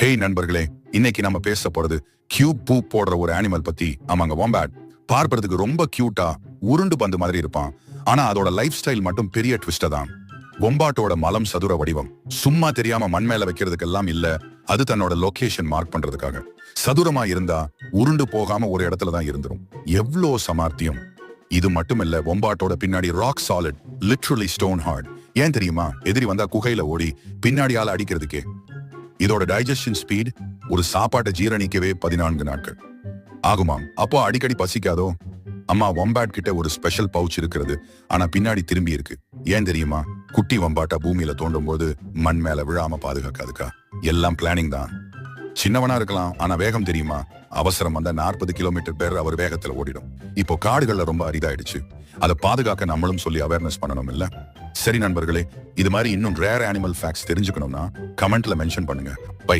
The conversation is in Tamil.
ஹேய் நண்பர்களே இன்னைக்கு நம்ம பேச போறது கியூப் பூ போடுற ஒரு அனிமல் பத்தி. ஆமாங்க வாம்பேட் பார்ப்பறதுக்கு ரொம்ப கியூட்டா உருண்டு பந்து மாதிரி இருப்பான். ஆனா அதோட லைஃப் ஸ்டைல் மட்டும் பெரிய ட்விஸ்ட தான். ஒம்பாட்டோட மலம் சதுர வடிவம். சும்மா தெரியாம மண் மேல வைக்கிறதுக்கெல்லாம் இல்ல. அது தன்னோட லொகேஷன் மார்க் பண்றதுக்காக. சதுரமா இருந்தா உருண்டு போகாம ஒரு இடத்துல தான் இருந்துரும். எவ்வளோ சமார்த்தியம். இது மட்டும் இல்ல பின்னாடி rock solid literally stone hard ஏன் தெரியுமா? எதிரி வந்தா குகையில ஓடி பின்னாடியால அடிக்கிறதுக்கே இதோட டைஜஷன் ஸ்பீட் ஒரு சாப்பாட்டை ஜீரணிக்கவே பதினான்கு நாட்கள். ஆகுமாம் அப்போ அடிக்கடி பசிக்காதோ? அம்மா வம்பாட் கிட்ட ஒரு ஸ்பெஷல் பவுச் இருக்கிறது. ஆனா பின்னாடி திரும்பி இருக்கு. ஏன் தெரியுமா? குட்டி வம்பாட்டா பூமியில தோண்டும் போது மண் மேல விழாம பாதுகாக்காதுக்கா. எல்லாம் பிளானிங் தான். சின்னவனா இருக்கலாம் ஆனா வேகம் தெரியுமா? அவசரம் வந்தா நாற்பது கிலோமீட்டர் பேர் அவர் வேகத்துல ஓடிடும். இப்போ காடுகள்ல ரொம்ப அரிதாயிடுச்சு. அதை பாதுகாக்க நம்மளும் சொல்லி அவேர்னஸ் பண்ணணும் இல்ல? சரி நண்பர்களே இது மாதிரி இன்னும் ரேர் அனிமல் ஃபேக்ட்ஸ் தெரிஞ்சுக்கணும்னா கமெண்ட்ல மென்ஷன் பண்ணுங்க. பை